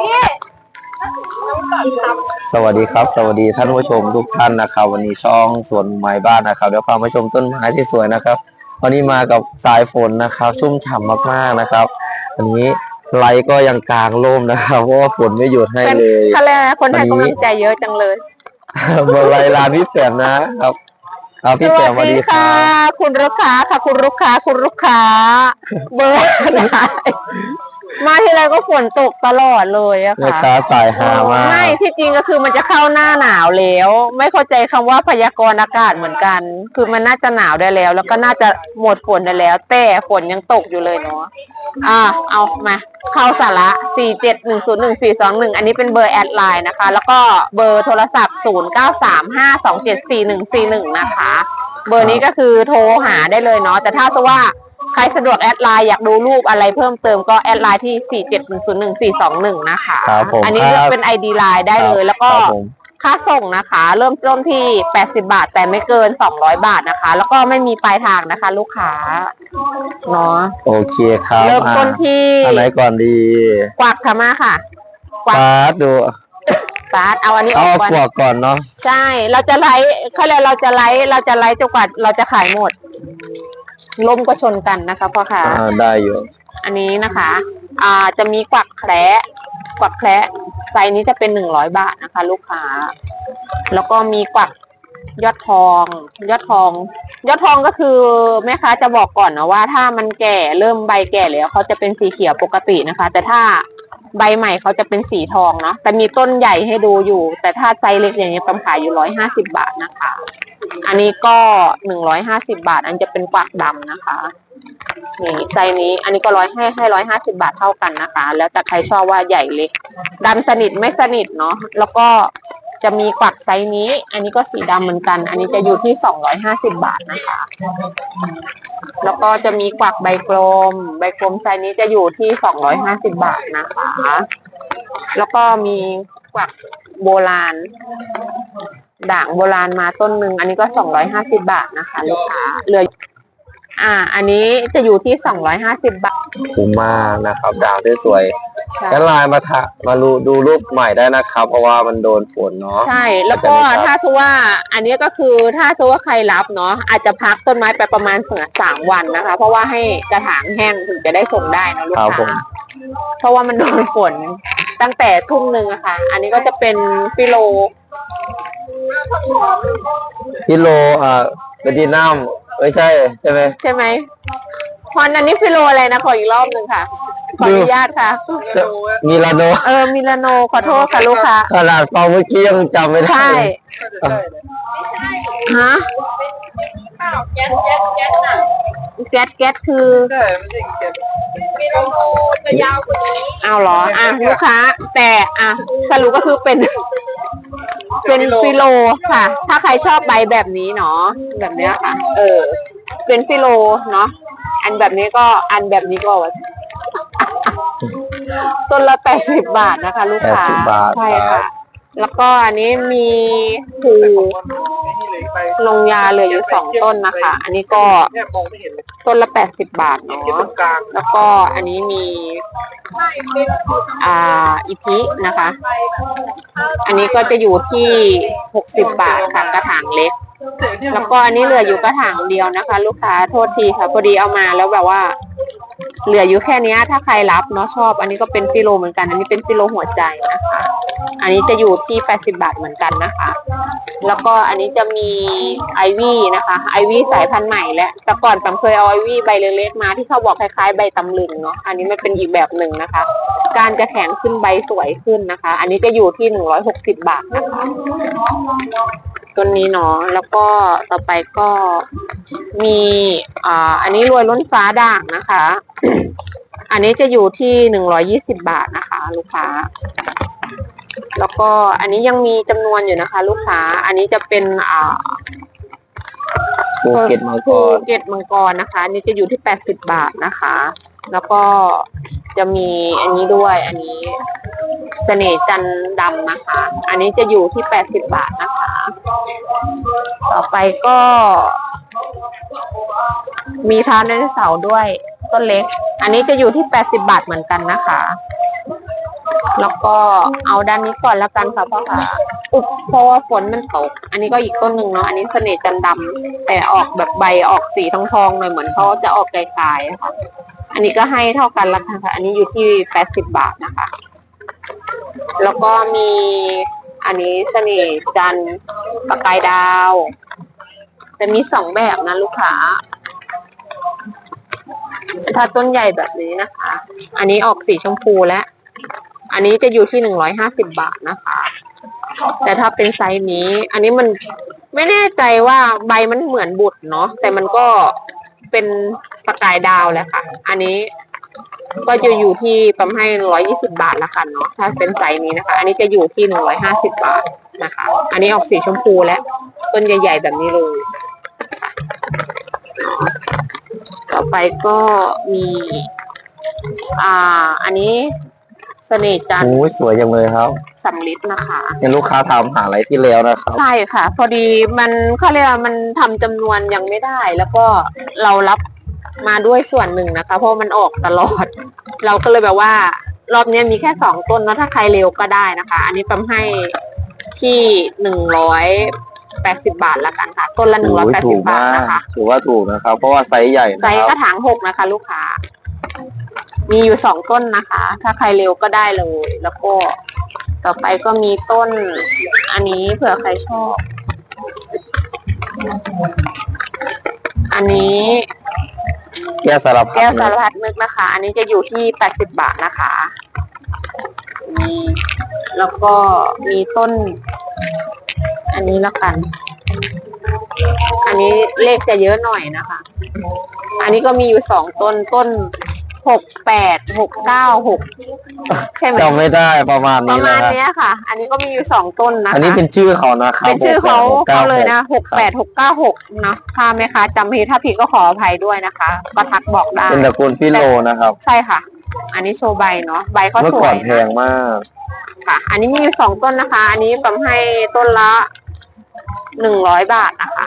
พี่สวัสดีครับ สวัสดีท่านผู้ชมทุกท่านนะครับ วันนี้ช่องสวนไม้บ้านนะครับ เดี๋ยวพามาชมต้นไม้ที่สวยนะครับ วันนี้มากับสายฝนนะครับ ชุ่มฉ่ำมากๆนะครับวันนี้ไลฟ์ก็ยังกลางร่มนะครับเพราะว่าฝนไม่หยุดให้เป็นเลยทะเลคนให้วันนี้กำลังใจเยอะจังเลยเบอร์ไลน์ร้านพี่แสมนะครับครับพี่แสมสวัสดีครัค่ะบคุณลูกค้าค่ะ คุณลูกค้าคุณลูกค้าเบอร์ได้ มาทีไรก็ฝนตกตลอดเลยอะแม่ค่ะค้าสายฮามากไม่ที่จริงก็คือมันจะเข้าหน้าหนาวแล้ว ไม่เข้าใจคำว่าพยากรณ์อากาศเหมือนกัน คือมันน่าจะหนาวได้แล้ว แล้วก็น่าจะหมดฝนได้แล้ว แต่ฝนยังตกอยู่เลยเนาะอ่าเอามาเข้าสาระ 4 7 1 0 1 4 2 1อันนี้เป็นเบอร์แอดไลน์นะคะ แล้วก็เบอร์โทรศัพท์ 0 9 3 5 2 7 4 1 4 1 นะคะ เบอร์นี้ก็คือโทรหาได้เลยเนาะแต่ถ้าสมมุติว่า ใครสะดวกแอดไลน์อยากดูรูปอะไรเพิ่มเติมก็แอดไลน์ที่ 4 7 1 0 1 4 2 1 นะคะ ครับผมอันนี้ครับเป็น ID ไลน์ได้เลย แล้วก็ครับผม ค่าส่งนะคะ เริ่มต้นที่ 80 บาท แต่ไม่เกิน 200 บาทนะคะ แล้วก็ไม่มีปลายทางนะคะ ลูกค้าเนาะโอเคครับเริ่มต้นที่อะอันไหนก่อนดีกวักธรรมะค่ะ กวัก ฟาดดูฟาดเอาอันนี้อเอาอกก่อนขวกก่อนเนาะ ใช่ เราจะไลฟ์เขาเรียกเราจะไลฟ์เราจะไลฟ์จนกว่าเราจะขายหมด ล่มก็ชนกันนะคะพ่อค่ะ อ่าได้อยู่ อันนี้นะคะอ่าจะมีกวักแคระกวักแคระไซส์นี้จะเป็นหนึ่งร้อยบาทนะคะ ลูกค้า แล้วก็มีกวักยอดทอง ยอดทอง ยอดทองก็คือแม่ค้าจะบอกก่อนนะว่า ถ้ามันแก่เริ่มใบแก่แล้วเขาจะเป็นสีเขียวปกตินะคะ แต่ถ้าใบใหม่เขาจะเป็นสีทองเนาะแต่มีต้นใหญ่ให้ดูอยู่ แต่ถ้าไซส์เล็กอย่างนี้ยประมาณขายอยู่ร้อยห้าสิบาทนะคะ อันนี้ก็หนึ่งร้อยห้าสิบาท อันจะเป็นกวักดำนะคะนี่ไซนี้ อันนี้ก็ร้อยให้ให้ร้อยห้าสิบาทเท่ากันนะคะ แล้วแต่ใครชอบว่าใหญ่เล็กดำสนิทไม่สนิทเนาะแล้วก็จะมีกวักไซนี้ อันนี้ก็สีดำเหมือนกัน อันนี้จะอยู่ที่สองร้อยห้าสิบาทนะคะ แล้วก็จะมีกวักใบกลม ใบกลมไซนี้จะอยู่ที่สองร้อยห้าสิบาทนะคะ แล้วก็มีกวักโบราณ ด่างโบราณมาต้นหนึ่งอันนี้ก็สองร้อยห้าสิบาทนะคะลูกค้าเหลือ อ่า อันนี้จะอยู่ที่สองร้อยห้าสิบบาทคุ้มมากนะครับดาวสวยๆใช่แอดไลน์มาทะมาดูดูรูปใหม่ได้นะครับ เพราะว่ามันโดนฝนเนาะใช่ แล้วก็อาจจะไม่ชัดถ้าสมมุติว่า อันนี้ก็คือถ้าสมมติว่าใครรับเนาะอาจจะพักต้นไม้ไปประมาณเสือสามวันนะคะ เพราะว่าให้กระถางแห้งถึงจะได้ส่งได้นะลูกครับผค้ามเพราะว่ามันโดนฝนตั้งแต่ทุ่มหนึ่งอะค่ะ อันนี้ก็จะเป็นฟิโล กิโลอ่าเบตินัมไม่ใช่ใช่ไหมใช่ไหมพอนอันนี้ฟิโลอะไรนะขออีกรอบหนึ่งค่ะ ขออนุญาตค่ะมิลานโนเออมิลานโนขอโทษค่ะลูกค้าขนาดฟังเมื่อกี้ยังจำไม่ได้ใช่ฮะแก๊สแก๊สคือเอาเหรออะลูกค้า แต่อะสรุปก็คือเป็น เป็นฟิโลค่ะ ถ้าใครชอบใบแบบนี้เนาะแบบเนี้ยค่ะ เออ เป็นฟิโลเนาะอันแบบนี้ก็อันแบบนี้ก็ต้นละแปดสิบบาทนะคะ ลูกค้า80บาทใช่ครัค่ะบแล้วก็อันนี้มีผู ลงยาเหลืออยู่สองต้นนะคะ อันนี้ก็เนี่ยมองไม่เห็นเลยต้นละแปดสิบบาทเนาะที่ตรงกลางแล้วก็อันนี้มีอ่าอีพินะคะ อันนี้ก็จะอยู่ที่หกสิบบาทค่ะกระถางเล็ก แล้วก็อันนี้เหลืออยู่กระถางเดียวนะคะ ลูกค้าโทษทีค่ะพอดีเอามาแล้วแบบว่า เหลืออยู่แค่เนี้ยถ้าใครรับเนาะชอบ อันนี้ก็เป็นฟิโลเหมือนกัน อันนี้เป็นฟิโลหัวใจนะคะ อันนี้จะอยู่ที่ 80 บาทเหมือนกันนะคะ แล้วก็อันนี้จะมีไอวี่นะคะไอวี่สายพันธุ์ใหม่และแต่ก่อนผมเคยเอาไอวี่ใบเล็กๆมาที่เขาบอกคล้ายๆ ใบตำลึงเนาะอันนี้มันเป็นอีกแบบหนึ่งนะคะ การจะแข็งขึ้นใบสวยขึ้นนะคะ อันนี้จะอยู่ที่ 160 บาทนะคะต้นนี้เนาะแล้วก็ต่อไปก็มีอ่าอันนี้รวยล้นฟ้าด่างนะคะ อันนี้จะอยู่ที่หนึ่งร้อยี่สิบาทนะคะ ลูกค้า แล้วก็อันนี้ยังมีจำนวนอยู่นะคะ ลูกค้า อันนี้จะเป็นอ่าภูเก็ตมังกรภูเก็ตมังกรนะคะ อันนี้จะอยู่ที่แปดสิบบาทนะคะ แล้วก็จะมีอันนี้ด้วย อันนี้เสน่ห์จันดำนะคะ อันนี้จะอยู่ที่แปดสิบบาทนะคะ ต่อไปก็ มีท้าไดโนเสาร์ด้วยต้นเล็ก อันนี้จะอยู่ที่แปดสิบาทเหมือนกันนะคะ แล้วก็เอาด้านนี้ก่อนแล้วกันค่ะพ่อค่ะอุบเพราะว่าฝนมันตก อันนี้ก็อีกต้นหนึ่งเนาะ อันนี้เสน่ห์จันทร์ดำแต่ออกแบบใบออกสีทองทองๆหน่อยเหมือนเขาจะออกไกลๆะค่ะ อันนี้ก็ให้เท่ากันละกันค่ะ อันนี้อยู่ที่แปดสิบบาทนะคะ แล้วก็มีอันนี้เสน่ห์จันประกายดาว จะมีสองแบบนะลูกค้าถ้าต้นใหญ่แบบนี้นะคะ อันนี้ออกสีชมพูและอั นนี้จะอยู่ที่หนึ่งร้อยห้าสิบบาทนะคะ แต่ถ้าเป็นไซส์นี้ อันนี้มันไม่แน่ใจว่าใบมันเหมือนบุตรเนาะแต่มันก็เป็นประกายดาวแหละค่ะ อันนี้ก็จะอยู่ที่ประมาณร้อยยี่สิบาทละกันเนาะถ้าเป็นไซส์นี้นะคะ อันนี้จะอยู่ที่หนึ่งร้อยห้าสิบบาทนะคะ อันนี้ออกสีชมพูและต้นใหญ่ ๆ แบบนี้เลยต่อไปก็มี อ่า อันนี้ สน่ห์จันทร์โอ้ยสวยจังเลยครับสำลิดนะคะเนี่ยลูกค้าถามหาอะไรที่แล้วนะครับ ใช่ค่ะ พอดีมันเขาเรียกว่ามันทำจำนวนยังไม่ได้ แล้วก็เรารับมาด้วยส่วนหนึ่งนะคะ เพราะมันออกตลอด เราก็เลยแบบว่า รอบนี้มีแค่สองต้นเนาะถ้าใครเร็วก็ได้นะคะ อันนี้ปั๊มให้ที่หนึ่งร้อยแปดสิบาทละกันค่ะ ต้นละหนึ่งร้อยโอ้ยแปดถูสิกบาทมากนะคะถือว่าถูกนะครับ เพราะว่าไซส์ใหญ่ไซนะส์คกรัระบถางหกนะคะ ลูกค้า มีอยู่สองต้นนะคะ ถ้าใครเร็วก็ได้เลย แล้วก็ต่อไปก็มีต้น อันนี้เผื่อใครชอบ อันนี้ แก้วสารพัดแก้วสานะรพัดนึกนะคะ อันนี้จะอยู่ที่แปดสิบบาทนะคะนี่แล้วก็มีต้น อันนี้แล้วกัน อันนี้เลขจะเยอะหน่อยนะคะ อันนี้ก็มีอยู่สองต้นต้น หกแปดหกเก้าหกใช่ไหมจำไม่ได้ประมาณปนี้ระมานะณครับเนี้ยค่ะ อันนี้ก็มีอยู่สองต้นนะคะอันนี้เป็นชื่อเขานะครับเป็นชื่อเขาหกแปดหกก้เขาเลยนะหกครับแปดหกเก้าหกเนาะถ้าไหมคะจำผิดถ้าผิดก็ขออภัยด้วยนะคะก็ทักบอกได้ เป็นตระกูลพี่โลนะครับ ใช่ค่ะ อันนี้โชว์ใบเนาะใบเขาเมื่อสก่วอยนแพนะงมาก ค่ะ อันนี้มีอยู่สองต้นนะคะ อันนี้ปั๊มให้ต้นละหนึ่งร้อยบาทนะคะ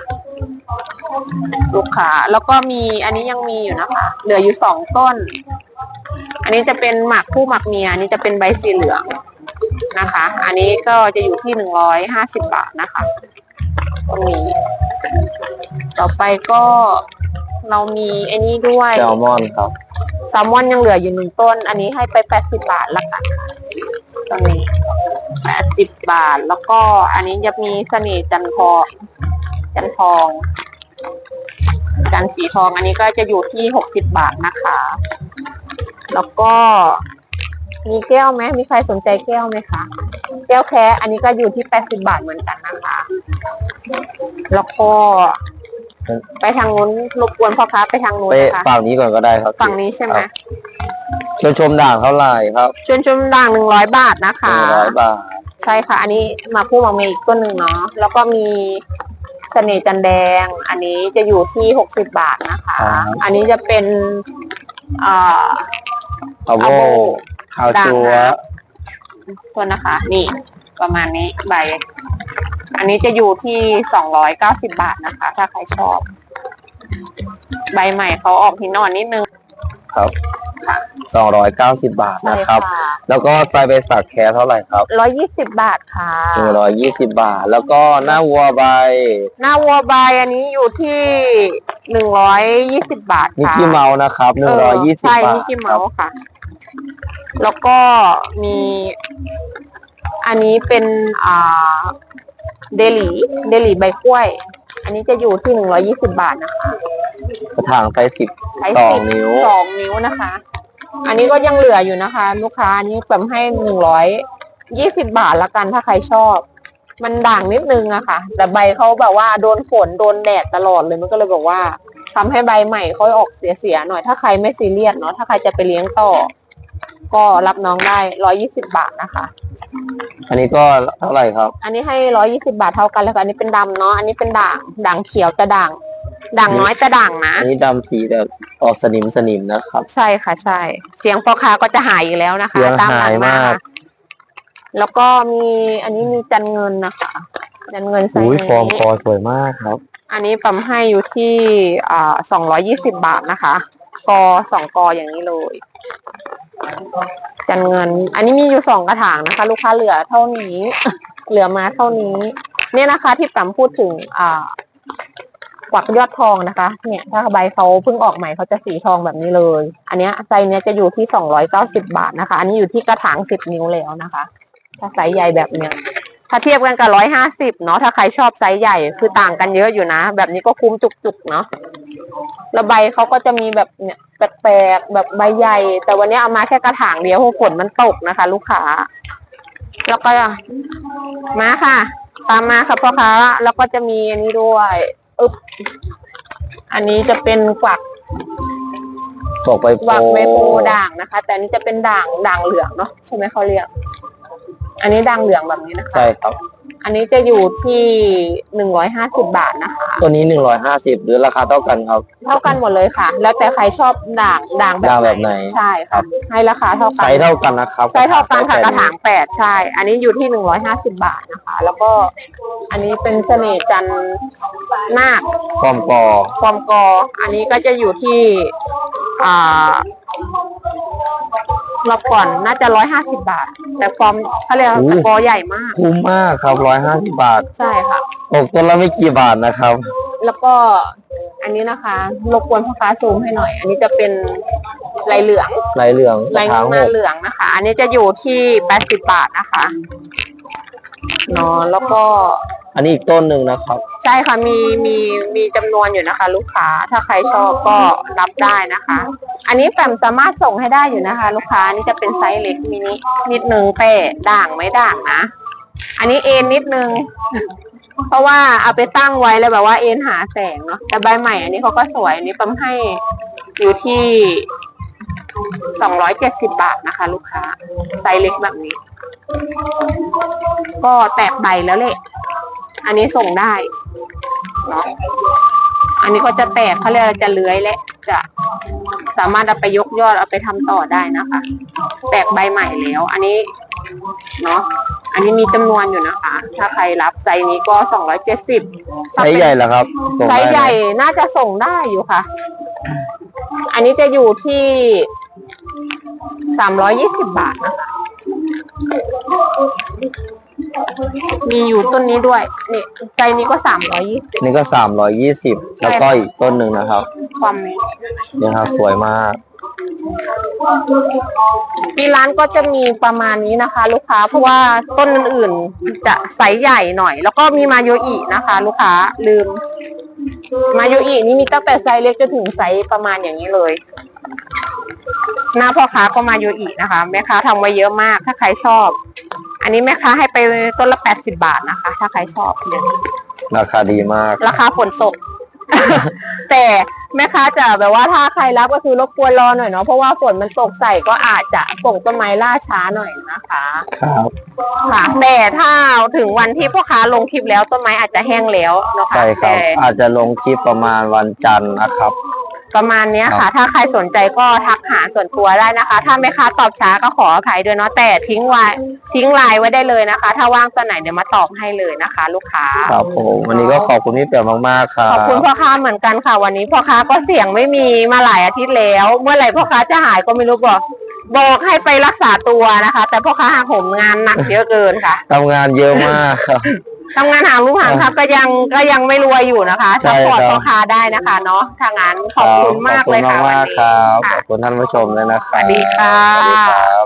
ลูกค้าแล้วก็มีอันนี้ยังมีอยู่นะคะ เหลืออยู่สองต้น อันนี้จะเป็นหมากคู่หมากเมียอันนี้จะเป็นใบสีเหลืองนะคะ อันนี้ก็จะอยู่ที่หนึ่งร้อยห้าสิบบาทนะคะตรงนี้ ต่อไปก็เรามีไอ้นี้ด้วยแซลมอนครับแซลมอนยังเหลืออยู่หนึ่งต้น อันนี้ให้ไปแปดสิบบาทละกันค่ะตัวนี้แปดสิบบาทแล้วก็อันนี้จะมีเสน่ห์จันทอ งจันทองจันสีทองอันนี้ก็จะอยู่ที่หกสิบบาทนะคะ แล้วก็มีแก้วไหมมีใครสนใจแก้วไหมคะ แก้วแคะอันนี้ก็อยู่ที่แปดสิบบาทเหมือนกันนะคะ แล้วก็ไปทางนู้นรบกวนพ่อค้าไปทางนู้นไปนะคะฝั่งนี้ก่อนก็ได้ครับฝั่งนี้ใช่ไหมครับเชิญชมด่างเท่าไหร่ครับชวนชมด่างหนึ่งร้อยบาทนะหคะนึ่งร้อยบาท ใช่ค่ะ อันนี้มาพูดมาเมย์อีกต้นหนึ่งเนาะ แล้วก็มี เสน่ห์จันแดง อันนี้จะอยู่ที่หกสิบบาทนะคะ ครับ อันนี้จะเป็นเอ่อเอาโบเอาโบข้าวจัวด่างนะโทษนะคะ นี่ประมาณนี้ใบ อันนี้จะอยู่ที่สองร้อยเก้าสิบาทนะคะ ถ้าใครชอบ ใบใหม่เขาออกหินอ่อนนิดนึง ครับค่ะสองร้อยเก้าสิบบาทใช่นะครับ ค่ะแล้วก็ไซเบสักแคร์เท่าไหร่ครับร้อยยี่สิบบาทค่ะ หนึ่งร้อยยี่สิบบาท แล้วก็หน้าวัวใบหน้าวัวบายอันนี้อยู่ที่หนึ่งร้อยยี่สิบบาทนิกค่ะกี้เมาส์นะครับหนึ่งร้อยยี่สิบใช่บาทนิกกี้คเมารับส์ค่ะ แล้วก็มี อันนี้เป็นอ่าเดลีเดลีใบกล้วย อันนี้จะอยู่ที่หนึ่งร้อยี่สิบาทนะคะกระถางไซส์สิบใช้สองสิบนิ้ว สองนิ้วนะคะ อันนี้ก็ยังเหลืออยู่นะคะ ลูกค้าอันนี้ผมให้หนึ่งร้อยยี่สิบาทละกันถ้าใครชอบ มันด่างนิดนึงอะค่ะ แต่ใบเขาแบบว่าโดนฝนโดนแดดตลอดเลยมันก็เลยบอกว่าทำให้ใบใหม่เขาออกเสียๆหน่อยถ้าใครไม่ซีเรียสเนาะถ้าใครจะไปเลี้ยงต่อ ก็รับน้องได้ร้อยี่สิบาทนะคะ อันนี้ก็เท่าไหร่ครับ อันนี้ให้ร้อยี่สิบาทเท่ากันแล้วค่ะอันนี้เป็นดำเนาะอันนี้เป็นด่างด่างเขียวแต่ด่างด่างน้อยแต่ด่างนะอันนี้ดำสีแต่ออกสนิมสนิมนะครับ ใช่ค่ะใช่ เสียงพ่อค้าก็จะหายอีกแล้วนะคะเสียงตามหลัหายงมามากแล้วก็มีอันนี้มีจันเงินนะคะ จันเงินไซส์อุ้ยฟอร์มนี้คอสวยมากครับ อันนี้ปั๊มให้อยู่ที่อ่าสองร้อยี่สิบาทนะคะ กอสองกออย่างนี้เลย จันเงิน อันนี้มีอยู่สองกระถางนะคะ ลูกค้าเหลือเท่านี้ เหลือมาเท่านี้ เนี่ยนะคะ ที่ปั๊มพูดถึงอ่ากวักยอดทองนะคะ เนี่ย ถ้าใบเขาเพิ่งออกใหม่เขาจะสีทองแบบนี้เลย อันเนี้ยไซส์เนี้ยจะอยู่ที่สองร้อยเก้าสิบาทนะคะ อันนี้อยู่ที่กระถางสิบนิ้วแล้วนะคะ ถ้าไซส์ใหญ่แบบเนี้ย ถ้าเทียบกันกับร้อยห้าสิบเนาะถ้าใครชอบไซส์ใหญ่คือต่างกันเยอะอยู่นะ แบบนี้ก็คุ้มจุกๆเนาะแล้วใบเขาก็จะมีแบบเนี่ยแปลกๆแบบใบใหญ่ แต่วันนี้เอามาแค่กระถางเดียวเพราะฝนมันตกนะคะ ลูกค้าแล้วก็มาค่ะ ตามมาค่ะพ่อค้าแล้วก็จะมีอันนี้ด้วยอึ๊บอันนี้จะเป็นกวักตกไปกวักไมโปด่างนะคะ แต่อันนี้จะเป็นด่างด่างเหลืองเนาะใช่ไหมเขาเรียก อันนี้ด่างเหลืองแบบนี้นะคะใช่ครับ อันนี้จะอยู่ที่หนึ่งร้อยห้าสิบบาทนะคะ ตัวนี้หนึ่งร้อยห้าสิบหรือราคาเท่ากันครับ เท่ากันหมดเลยค่ะ แล้วแต่ใครชอบด่างด่างแบบด่างแบบไหน ใช่ครับ ให้ราคาเท่ากัไซส์เท่ากันนะครับไซส์เท่ากันค่ะกระถางแปดใช่ อันนี้อยู่ที่หนึ่งร้อยห้าสิบบาทนะคะ แล้วก็อันนี้เป็นเสน่ห์จันทร์นาคความกอความกอ อันนี้ก็จะอยู่ที่ อ่ารอบก่อนน่าจะร้อยห้าสิบาท แต่ความเขาเรียกว่าแต่กอใหญ่มาก คุ้มมากครับร้อยห้าสิบบาท ใช่ค่ะ ตกต้นละไม่กี่บาทนะครับ แล้วก็อันนี้นะคะรบกวนพ่อค้าซูมให้หน่อย อันนี้จะเป็นลายเหลืองลายเหลืองกลาระยถางหหน้ากเหลืองนะคะ อันนี้จะอยู่ที่แปดสิบบาทนะคะเนาะแล้วก็ อันนี้อีกต้นหนึ่งนะครับ ใช่ค่ะมีมีมีจำนวนอยู่นะคะ ลูกค้าถ้าใครชอบก็รับได้นะคะ อันนี้แฟมสามารถส่งให้ได้อยู่นะคะ ลูกค้านี่จะเป็นไซส์เล็กมินินิดนึงแต่ด่างไม่ด่างนะอันนี้เอ็นนิดนึง เพราะว่าเอาไปตั้งไว้แล้วแบบว่าเอ็นหาแสงเนาะแต่ใบใหม่อันนี้เขาก็สวยอันนี้ปั๊มให้อยู่ที่สองร้อยเจ็ดสิบบาทนะคะ ลูกค้าไซส์เล็กแบบนี้ ก็แตกใบแล้วแหละ อันนี้ส่งได้เนาะอันนี้ก็จะแตกเขาเรียกว่าจะเลื้อยและจะสามารถเอาไปยกยอดเอาไปทำต่อได้นะคะ แตกใบใหม่แล้ว อันนี้เนาะอันนี้มีจำนวนอยู่นะคะ ถ้าใครรับไซส์นี้ก็สองร้อยเจ็ดสิบไซส์ใหญ่เหรอครับส่งไซได้ส์ไหมใหญ่น่าจะส่งได้อยู่ค่ะ อันนี้จะอยู่ที่สามร้อยยี่สิบบาทนะคะ มีอยู่ต้นนี้ด้วยนี่ไซส์นี้ก็สามร้อยยี่สิบ นี่ก็สามร้อยยี่สิบแล้วก็อีกต้นหนึ่งนะครับ ความนี้เนี่ยครับสวยมาก ที่ร้านก็จะมีประมาณนี้นะคะ ลูกค้าเพราะว่าต้นอื่นๆจะไซส์ใหญ่หน่อย แล้วก็มีมาโยอินะคะ ลูกค้าลืม มาโยอินี่มีตั้งแต่ไซส์เล็กจนถึงไซส์ประมาณอย่างนี้เลย หน้าพ่อค้าก็มาโยอินะคะ แม่ค้าทำไว้เยอะมากถ้าใครชอบ อันนี้แม่ค้าให้ไปต้นละแปดสิบาทนะคะ ถ้าใครชอบเนี่ยราคาดีมาก ราคาฝนตก แต่แม่ค้าจะแบบว่าถ้าใครรับก็คือรบกวนรอหน่อยเนาะเพราะว่าฝนมันตกใส่ก็อาจจะส่งต้นไม้ล่าช้าหน่อยนะคะครับ ค่ะแต่ถ้าถึงวันที่พ่อค้าลงคลิปแล้วต้นไม้อาจจะแห้งแล้วเนาะค่ะใช่ครับ แต่อาจจะลงคลิปประมาณวันจันทร์นะครับ ประมาณเนี้ยครัค่ะบถ้าใครสนใจก็ทักหาส่วนตัวได้นะคะ ถ้าแม่ค้าตอบช้าก็ขออภัยด้วยเนาะแต่ทิ้งไว้ทิ้งไลน์ไว้ได้เลยนะคะ ถ้าว่างตอนไหนเดี๋ยวมาตอบให้เลยนะคะ ลูกค้า ครับผมวันนี้ก็ขอบคุณพี่เปียมากๆครัขบอบคุณพ่อค้าเหมือนกันค่ะ วันนี้พ่อค้าก็เสียงไม่มีมาหลายอาทิตย์แล้ว เมื่อไหร่พ่อค้าจะหายก็ไม่รู้บอกบอกให้ไปรักษาตัวนะคะ แต่พ่อค้าหาผมงานหนักเยอะเกินค่ะ ทำงานเยอะมากครับ ทำงานหางลูกหางครับก็ยังก็ยังไม่รวยอยู่นะคะใช่ซัพพอร์ตครับ พ่อค้าได้นะคะเนาะถ้างั้นขอบคุณมากเลยค่ะขอบคุณวันมากนี้ๆครับค่ะขอบคุณท่านผู้ชมเลยนะคสรับวัสดีค่ะ สวัสดีครับ